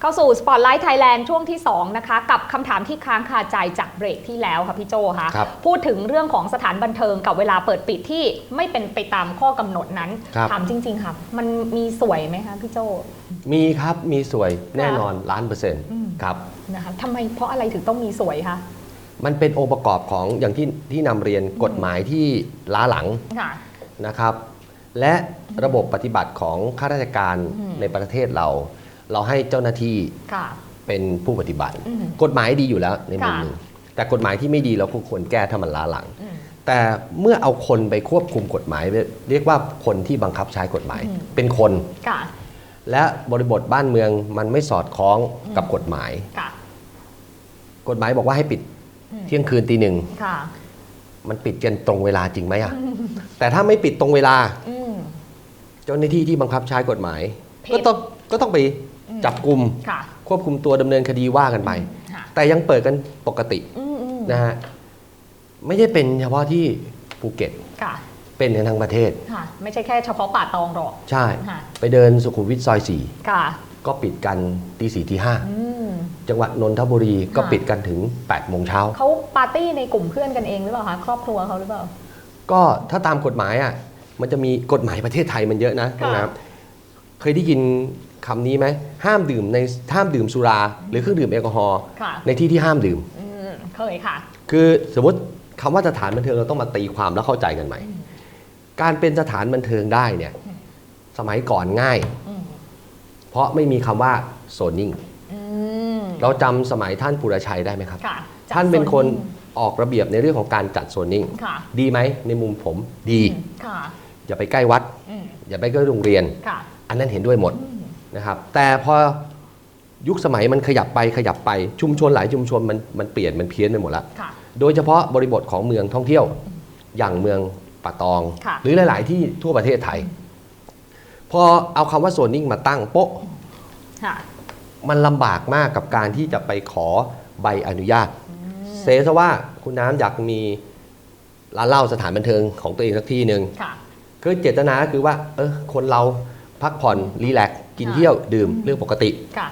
เข้าสู่ Spotlight Thailand ช่วงที่ 2 นะคะ กับคำถามที่ค้างคาใจจากเบรกที่แล้วค่ะพี่โจคะครับพูดถึงเรื่องของสถานบันเทิงกับเวลาเปิดปิดที่ไม่เป็นไปตามข้อกำหนดนั้น ครับ ถามจริง ๆ ค่ะ มันมีสวยไหมคะพี่โจ มีครับมีสวยแน่นอนล้านเปอร์เซ็นต์อืม ครับ นะคะทำไมเพราะอะไรถึงต้องมีสวยคะมันเป็นองค์ประกอบของอย่างที่ที่นำเรียนกฎหมายที่ล้าหลังค่ะ นะครับ และระบบปฏิบัติของข้าราชการอืม ในประเทศเรา เราให้เจ้าหน้าที่ค่ะ เป็นผู้ปฏิบัติ อืม กฎหมายดีอยู่แล้วในมุมค่ะหนึ่งแต่กฎหมายที่ไม่ดีเราก็ควรแก้ถ้ามันล้าหลัง อืม แต่เมื่อเอาคนไปควบคุมกฎหมาย เรียกว่าคนที่บังคับใช้กฎหมาย อืม เป็นคน ค่ะ และบริบทบ้านเมืองมันไม่สอดคล้องกับกฎหมาย ค่ะ กฎหมายบอกว่าให้ปิดอืม เที่ยงคืนตีหนึ่งค่ะ มันปิดกันตรงเวลาจริงไหมอะแต่ถ้าไม่ปิดตรงเวลา อืม เจ้าหน้าที่ที่บังคับใช้กฎหมาย ผิด ก็ต้องก็ต้องไปอืม จับกลุ่มค่ะ ควบคุมตัวดำเนินคดีว่ากันไป ค่ะแต่ยังเปิดกันปกติอืมอืมนะฮะไม่ได้เป็นเฉพาะที่ภูเก็ตค่ะ เป็นกันทั้งประเทศ ค่ะ ไม่ใช่แค่เฉพาะป่าตองหรอก ใช่ ค่ะ ไปเดินสุขุมวิทซอยสี่ค่ะ ก็ปิดกันตีสี่ตีห้าอืม จังหวัดนนทบุรีก็ค่ะ ปิดกันถึง8ปดโมงเช้า เขาปาร์ตี้ในกลุ่มเพื่อนกันเองหรือเปล่าคะ ครอบครัวเขาหรือเปล่า ก็ถ้าตามกฎหมายอะมันจะมีกฎหมายประเทศไทยมันเยอะนะค่ะน้องน้ำเคยได้ยิน คำนี้ไหมห้ามดื่มในห้ามดื่มสุรา หรือเครื่องดื่มแอลกอฮอล์ค่ะ ในที่ที่ห้ามดื่ม อืมเคยค่ะ คือสมมติคำว่าสถานบันเทิงเราต้องมาตีความแล้วเข้าใจกันใหม่ การเป็นสถานบันเทิงได้เนี่ยสมัยก่อนง่าย อืมเพราะไม่มีคำว่าโซนนิ่งอืมเราจำสมัยท่านปุรชัยได้ไหมครับ ค่ะจัดท่านเป็นคนโซออกระเบียบในเรื่องของการจัดโซนนิ่งค่ะดีไหมในมุมผมดีอืมค่ะ อย่าไปใกล้วัด อืมอย่าไปใกล้โรงเรียน ค่ะ อันนั้นเห็นด้วยหมด อืม นะครับแต่พอยุคสมัยมันขยับไปขยับไปชุมชนหลายชุมชนมันมันเปลี่ยนมันเพี้ยนไปหมดแล้วค่ะโดยเฉพาะบริบทของเมืองท่องเที่ยวอย่างเมืองป่าตองค่ะหรือหลาย ๆ ที่ทั่วประเทศไทย พอเอาคำว่าโซนนิ่งมาตั้งโป๊ะค่ะมันลำบากมากกับการที่จะไปขอใบอนุญาต เซซะว่าคุณน้ำอยากมีร้านเหล้าสถานบันเทิงของตัวเองสักที่หนึ่งค่ะคือเจตนาก็คือว่า เออคนเราพักผ่อนรีแลกซ์ กินค่ะเที่ยวดื่มเรื่องปกติ ค่ะ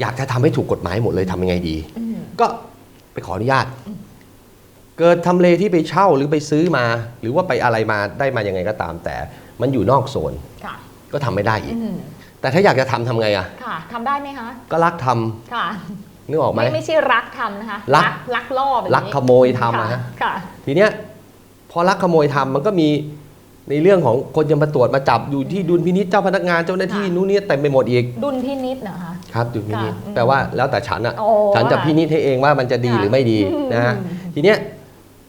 อยากจะทำให้ถูกกฎหมายหมดเลยทำยังไงดี อืม ก็ไปขออนุญาต เกิดทำเลที่ไปเช่าหรือไปซื้อมา หรือว่าไปอะไรมาได้มายังไงก็ตาม แต่มันอยู่นอกโซนค่ะ ก็ทำไม่ได้อีก อืม แต่ถ้าอยากจะทำทำไงอะค่ะทำได้ไหมคะ ก็รักทำค่ะ นึกออกไหม ไม่ไม่ใช่รักทำนะคะรักลักลอบอย่างนี้ลักขโมยทำอะฮะ ค่ะ ทีเนี้ยพอลักขโมยทำมันก็มี ในเรื่องของคนจะมาตรวจมาจับอยู่ที่ดุลพินิจเจ้าพนักงานเจ้าหน้าที่ค่ะนู้นนี่เต็มไปหมดอีก ดุลพินิษนะคะ ครับดุลพินิจค่ะอืมแปลว่าแล้วแต่ฉันอะ โอ้ฉันจะพินิจให้เองว่ามันจะดีค่ะหรือไม่ดีนะฮะอืม ทีเนี้ย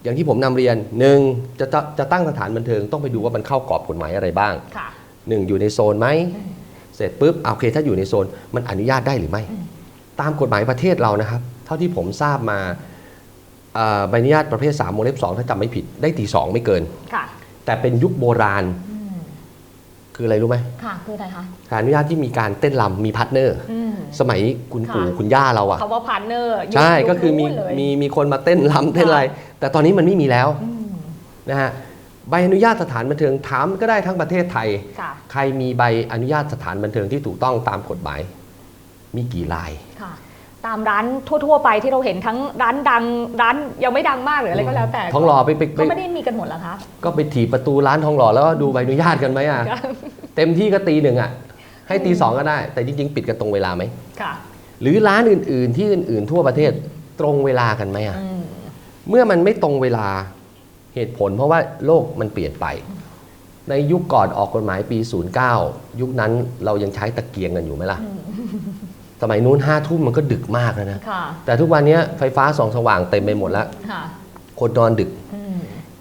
อย่างที่ผมนำเรียนหนึ่งจะจะจะตั้งสถานบันเทิงต้องไปดูว่ามันเข้ากรอบกฎหมายอะไรบ้างค่ะ หนึ่งอยู่ในโซนไหมอืมเสร็จปุ๊บอะโอเคถ้าอยู่ในโซนมันอนุญาตได้หรือไม่ อืม ตามกฎหมายประเทศเรานะครับ เท่าที่ผมทราบมาอ่าใบอนุญาตประเภท3วงเล็บ2ถ้าจำไม่ผิดได้ตีสองไม่เกิน ค่ะ แต่เป็นยุคโบราณ อืมคืออะไรรู้ไหมค่ะ คืออะไรคะการอนุญาตที่มีการเต้นรำมีพาร์ทเนอร์ อืม สมัยคุณปู่ค่ะคุณย่าเราอะคำว่าพาร์ทเนอร์ใช่ก็คือมีเลยมีมีคนมาเต้นรำเต้นอะไร แต่ตอนนี้มันไม่มีแล้วอืมนะฮะใบอนุญาตสถานบันเทิงถามก็ได้ทั้งประเทศไทย ค่ะ ใครมีใบอนุญาตสถานบันเทิงที่ถูกต้องตามกฎหมาย มีกี่ราย ค่ะ ตามร้านทั่ว ๆ ไปที่เราเห็นทั้งร้านดังร้านยังไม่ดังมากหรืออะไรก็แล้วแต่ท้องหล่อไปไปไปก็ไม่ได้มีกันหมดเหรอคะก็ไปถีบประตูร้านทองหล่อแล้วก็ดูใบอนุญาตกันไหมอะเต็มที่ก็ตีหนึ่งอะให้ตีสองก็ได้ แต่จริง ๆ ปิดกันตรงเวลาไหมค่ะ หรือร้านอื่น ๆ ที่อื่น ๆ ทั่วประเทศตรงเวลากันไหมอะอืมเมื่อมันไม่ตรงเวลาเหตุผล เพราะว่าโลกมันเปลี่ยนไป ในยุคก่อนออกกฎหมายปี 09 ยุคนั้นเรายังใช้ตะเกียงกันอยู่ไหมล่ะ สมัยนู้นห้าทุ่มมันก็ดึกมากแล้วนะ ค่ะ แต่ทุกวันนี้ไฟฟ้าส่องสว่างเต็มไปหมดแล้ว ค่ะคนนอนดึก อืม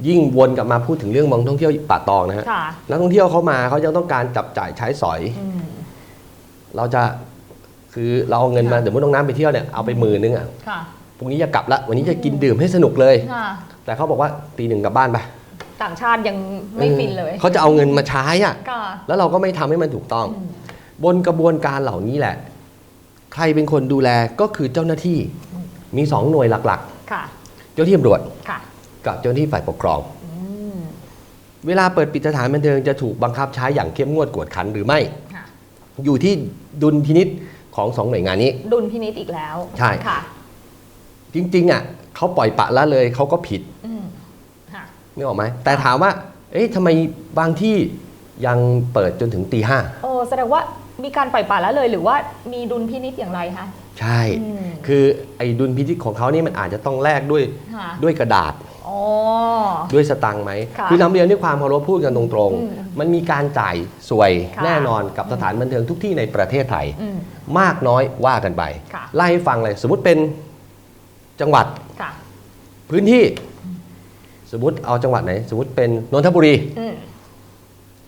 ยิ่งวนกลับมาพูดถึงเรื่องเมองท่องเที่ยวป่าตองนะฮะ ค่ะ นักท่องเที่ยวเขามาเขายังต้องการจับจ่ายใช้สอย อืม เราจะคือเราเอาเงินมาค่ะ เดี๋ยวมุติน้องน้ำไปเที่ยวเนี่ยเอาไปหมื่นนึงอะค่ะ พรุ่งนี้จะกลับละวันนี้จะกินดื่มให้สนุกเลย ค่ะ แต่เขาบอกว่าตีหนึ่งกลับบ้านไปต่างชาติยังไม่ฟินเลยเขาจะเอาเงินมาใช้อะก็แล้วเราก็ไม่ทำให้มันถูกต้องอืมบนกระบวนการเหล่านี้แหละ ใครเป็นคนดูแลก็คือเจ้าหน้าที่มีสองหน่วยหลักค่ะๆ เจ้าหน้าที่ตำรวจค่ะกับเจ้าหน้าที่ฝ่ายปกครอง อืมเวลาเปิดปิดสถานบันเทิงจะถูกบังคับใช้อย่างเข้มงวดกวดขันหรือไม่ ค่ะอยู่ที่ดุลพินิษของสองหน่วยงานนี้ ดุลพินิษอีกแล้วใช่ ค่ะ จริงๆอะเขาปล่อยปละละเลยเขาก็ผิดอืมค่ะนึกออกไหมแต่ถามว่า เอ๊ะทำไมบางที่ยังเปิดจนถึงตีห้า โอ้แสดงว่า มีการปล่อยปละละเลยหรือว่ามีดุลพินิษอย่างไรคะ ใช่ อืมคือไอ้ดุลพินิจของเขานี่มันอาจจะต้องแลกด้วยค่ะ ด้วยกระดาษอ๋อ ด้วยสตังค์ไหมค่ะอนำเรียนด้วยความเคารพพูดกันตรงอืมๆ มันมีการจ่ายสวยค่ะ แน่นอนกับสถานบันเทิงทุกที่ในประเทศไทย อืม มากน้อยว่ากันไปค่ะ ไล่ให้ฟังเลย สมมติเป็นจังหวัดค่ะ พื้นที่ สมมติเอาจังหวัดไหน สมมติเป็นนนทบุรี อืม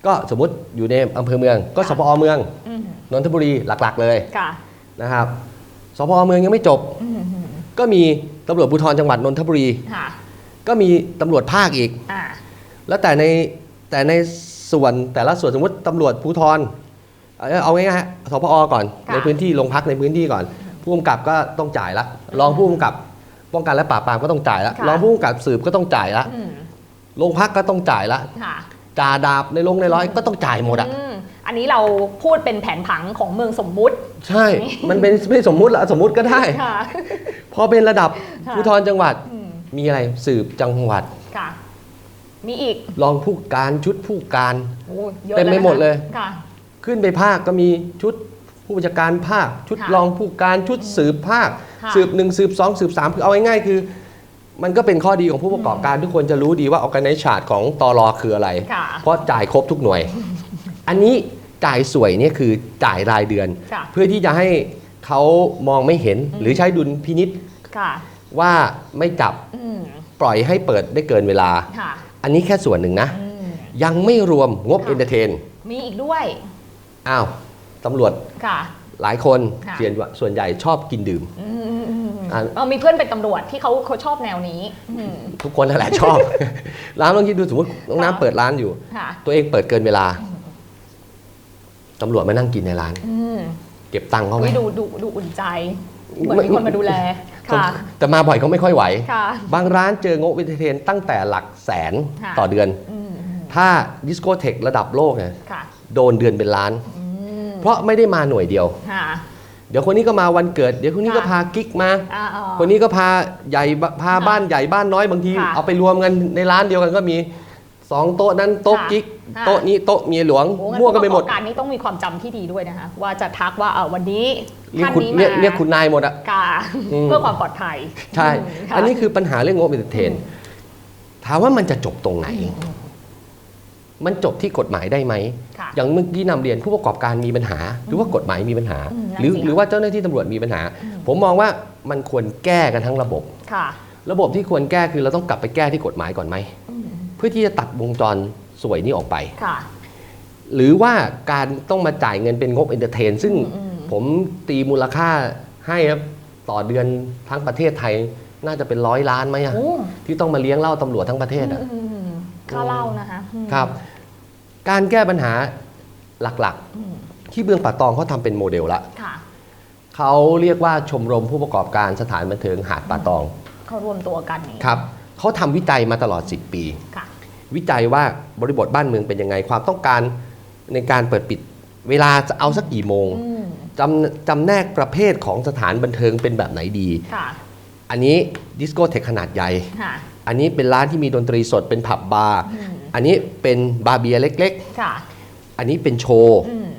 ก็สมมติอยู่ในอำเภอเมือง ก็ค่ะสพอเมือง อืม นนทบุรีหลักๆเลยค่ะนะครับสพอเมืองยังไม่จบ อืมอืมก็มีตำรวจภูธรจังหวัดนนทบุรี ค่ะก็มีตำรวจภาคอีก อ่าแล้วแต่ในแต่ในส่วนแต่ละส่วนสมมติตำรวจภูธรเอาเอาง่ายๆฮะสพอก่อนค่ะในพื้นที่โรงพักในพื้นที่ก่อน ผู้กำกับก็ต้องจ่ายละรองผู้กำกับป้องกันและปราบปรามก็ต้องจ่ายละค่ะ รองผู้กำกับสืบก็ต้องจ่ายละอืมโรงพักก็ต้องจ่ายละค่ะจ่าดาบในโรงในร้อยก็ต้องจ่ายหมดอะอืม อันนี้เราพูดเป็นแผนผังของเมืองสมมุติ ใช่ มันเป็นไม่สมมุติละสมมุติก็ได้ ค่ะพอเป็นระดับค่ะภูธรจังหวัด อืมมีอะไรสืบจังหวัด ค่ะ มีอีกรองผู้การชุดผู้การ โอ้เยอะเต็มไปหมดเลยค่ะ ขึ้นไปภาคก็มีชุดผู้บัญชาการภาค ชุดค่ะรองผู้การชุดสืบภาค ค่ะสืบหนึ่งสืบสองสืบสามคือเอาง่ายๆคือ มันก็เป็นข้อดีของผู้ประกอบการทุกคนจะรู้ดีว่าออแกไนชาร์ตของตอรอคืออะไร ค่ะ เพราะจ่ายครบทุกหน่วย อันนี้จ่ายสวยเนี่ยคือจ่ายรายเดือน ค่ะเพื่อที่จะให้เขามองไม่เห็นหรือใช้ดุลพินิษค่ะ ว่าไม่จับอืมปล่อยให้เปิดได้เกินเวลา ค่ะอันนี้แค่ส่วนหนึ่งนะ อืมยังไม่รวมงบค่ะเอนเตอร์เทนมีอีกด้วย อ้าวตำรวจค่ะ หลายคนค่ะส่วนส่วนใหญ่ชอบกินดื่ม อืมอืมอืมอ่า เออมีเพื่อนเป็นตำรวจที่เขาเขาชอบแนวนี้ อืม ทุกคนนั่นแหละชอบ ร้านลองคิดดูสมมติน้องค่ะ น้ำเปิดร้านอยู่ ค่ะ ตัวเองเปิดเกินเวลา ตำรวจมานั่งกินในร้าน อืมเก็บตังค์เขาไหม อุ๊ยดูดูดูอุ่นใจ เหมือนมีคนมาดูแล ค่ะ แต่มาบ่อยก็ไม่ค่อยไหว ค่ะ บางร้านเจองบเอนเตอร์เทนตั้งแต่หลักแสนค่ะ ต่อเดือน อืมอืมถ้าดิสโกเทคระดับโลกเนี่ยค่ะโดนเดือนเป็นล้าน อืมเพราะไม่ได้มาหน่วยเดียว ค่ะ เดี๋ยวคนนี้ก็มาวันเกิด เดี๋ยวคนนี้ก็ค่ะ พากิ๊กมา อ่าอ๋อ คนนี้ก็พาใหญ่บพาค่ะบ้านใหญ่บ้านน้อยบางที ค่ะเอาไปรวมกันในร้านเดียวกันก็มี สองโต๊ะนั้นโต๊ะค่ะกิ๊กค่ะ โต๊ะนี้โต๊ะเมียหลวงโอ้งั้นมั่วกันไปหมดผู้ประกอบการนี้ต้องมีความจำที่ดีด้วยนะคะ ว่าจะทักว่าเออวันนี้เรียกท่านคุณนี้เรียกมาเรียกคุณนายหมดอะ ค่ะอืม เพื่อความปลอดภัยใช่มค่ะอันนี้คือปัญหาเรื่องงบเอนเตอร์เทนอืมถามว่ามันจะจบตรงไหน มันจบที่กฎหมายได้ไหม ค่ะอย่างเมื่อกี้นำเรียนผู้ประกอบการมีปัญหา หรือว่ากฎหมายมีปัญหา อืมนั่นหรือสิ หรือว่าเจ้าหน้าที่ตำรวจมีปัญหา ผมมองว่ามันควรแก้กันทั้งระบบ ค่ะ ระบบที่ควรแก้คือเราต้องกลับไปแก้ที่กฎหมายก่อนไหม อืม เพื่อที่จะตัดวงจรสวยนี้ออกไป ค่ะ หรือว่าการต้องมาจ่ายเงินเป็นงบเอนเตอร์เทน ซึ่งอืม ผมตีมูลค่าให้ครับต่อเดือนทั้งประเทศไทยน่าจะเป็นร้อยล้านไหมอะโอ้ที่ต้องมาเลี้ยงเหล่าตำรวจทั้งประเทศอะ อืมอืมค่าเหล่านะคะอืม ครับ การแก้ปัญหาหลักอืม ๆ ที่เมืองป่าตองเขาทำเป็นโมเดลละค่ะเขาเรียกว่าชมรมผู้ประกอบการสถานบันเทิงหาดป่าตองเขารวมตัวกันนี่ครับเขาทำวิจัยมาตลอด 10 ปี ค่ะ วิจัยว่าบริบทบ้านเมืองเป็นยังไง ความต้องการในการเปิดปิดเวลาจะเอาสักกี่โมงอืมจำจำแนกประเภทของสถานบันเทิงเป็นแบบไหนดีค่ะอันนี้ดิสโกเทคขนาดใหญ่ค่ะอันนี้เป็นร้านที่มีดนตรีสดเป็นผับบาร์อืมอันนี้เป็นบาร์เบียร์เล็กค่ะๆอันนี้เป็นโชว์อืม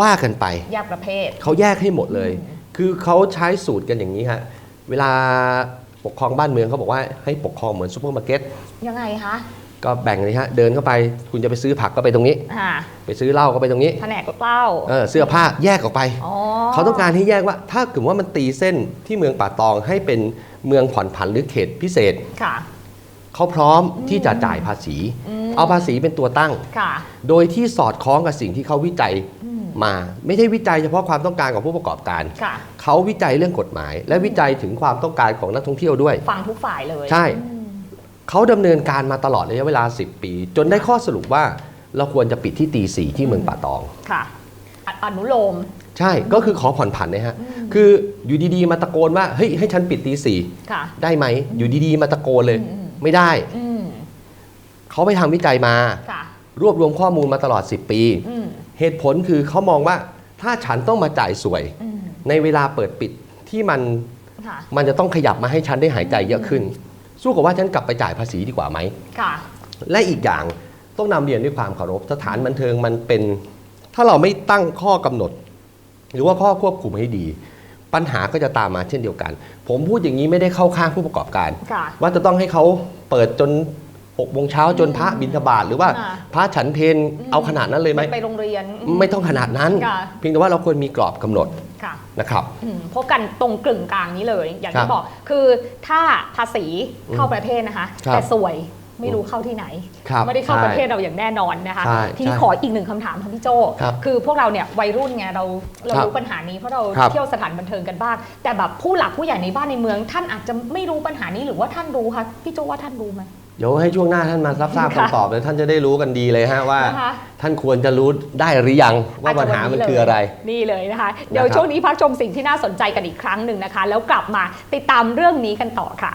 ว่ากันไป แยกประเภท เขาแยกให้หมดเลยอืมคือเขาใช้สูตรกันอย่างนี้ฮะ เวลาปกครองบ้านเมืองเขาบอกว่าให้ปกครองเหมือนซูเปอร์มาร์เก็ต ยังไงคะ ก็แบ่งเลยฮะเดินเข้าไปคุณจะไปซื้อผักก็ไปตรงนี้ อ่าไปซื้อเหล้าก็ไปตรงนี้แผนกเหล้าเออเสื้อผ้าแยกออกไป อ๋อเขาต้องการให้แยกว่า ถ้าเกิดว่ามันตีเส้นที่เมืองป่าตองให้เป็นเมืองผ่อนผันหรือเขตพิเศษ ค่ะ เขาพร้อมที่จะจ่ายภาษี อืม เอาภาษีเป็นตัวตั้ง ค่ะ โดยที่สอดคล้องกับสิ่งที่เขาวิจัยอืม มา ไม่ใช่วิจัยเฉพาะความต้องการของผู้ประกอบการ ค่ะ เขาวิจัยเรื่องกฎหมาย และวิจัยถึงความต้องการของนักท่องเที่ยวด้วย ฟังทุกฝ่ายเลยใช่ อืม เขาดำเนินการมาตลอดระยะเวลา 10 ปี จนได้ข้อสรุปว่าเราควรจะปิดที่ตีสี่ที่เมืองป่าตอง ค่ะออนุโลม ใช่ ก็คือขอผ่อนผันนะฮะอืมคืออยู่ดีๆ มาตะโกนว่า เฮ้ย ให้ฉันปิดตีสี่ค่ะได้ไหม อยู่ดีๆ มาตะโกนเลยอืมไม่ได้อืมเขาไปทำวิจัยมาค่ะรวบรวมข้อมูลมาตลอด 10 ปีอืมเหตุผลคือเขามองว่าถ้าฉันต้องมาจ่ายสวยอืมในเวลาเปิดปิดที่มันค่ะมันจะต้องขยับมาให้ฉันได้หายใจเยอะขึ้น สู้กับว่าฉันกลับไปจ่ายภาษีดีกว่าไหมค่ะ และอีกอย่างต้องนำเรียนด้วยความเคารพสถานบันเทิงมันเป็น ถ้าเราไม่ตั้งข้อกำหนด หรือว่าข้อควบคุมให้ดี ปัญหาก็จะตามมาเช่นเดียวกัน ผมพูดอย่างนี้ไม่ได้เข้าข้างผู้ประกอบการค่ะว่าจะต้องให้เขาเปิดจน6โมงเช้าจนพระบิณฑบาตหรือว่าค่ะพระฉันเพนเอาขนาดนั้นเลยไหมไปโรงเรียน ไม่ต้องขนาดนั้นค่ะเพียงแต่ว่าเราควรมีกรอบกำหนดค่ะ นะครับอืมพบกันตรงกลึงกลางนี้เลย อย่างครัที่บบอกคือถ้าภาษีเข้าประเทศนะคะครับแต่สวย ไม่รู้เข้าที่ไหน ครับไม่ได้เข้าใช่ประเทศเราอย่างแน่นอนนะคะ ใช่ทีนี้ใช่ขออีกหนึ่งคำถามค่ะพี่โจครับคือพวกเราเนี่ยวัยรุ่นไงเราเราครับรู้ปัญหานี้เพราะเราครับ เที่ยวสถานบันเทิงกันบ้าง แต่แบบผู้หลักผู้ใหญ่ในบ้านในเมือง ท่านอาจจะไม่รู้ปัญหานี้หรือว่าท่านรู้คะพี่โจว่าท่านรู้ไหม เดี๋ยวให้ช่วงหน้าท่านมารับทราบค่ะคำตอบเลยท่านจะได้รู้กันดีเลยฮะว่า นะคะท่านควรจะรู้ได้หรือยังว่าปัญหามันคืออะไร นี่เลยนะคะ เดี๋ยวนะครับ ช่วงนี้พักชมสิ่งที่น่าสนใจกันอีกครั้งหนึ่งนะคะ แล้วกลับมาติดตามเรื่องนี้กันต่อค่ะ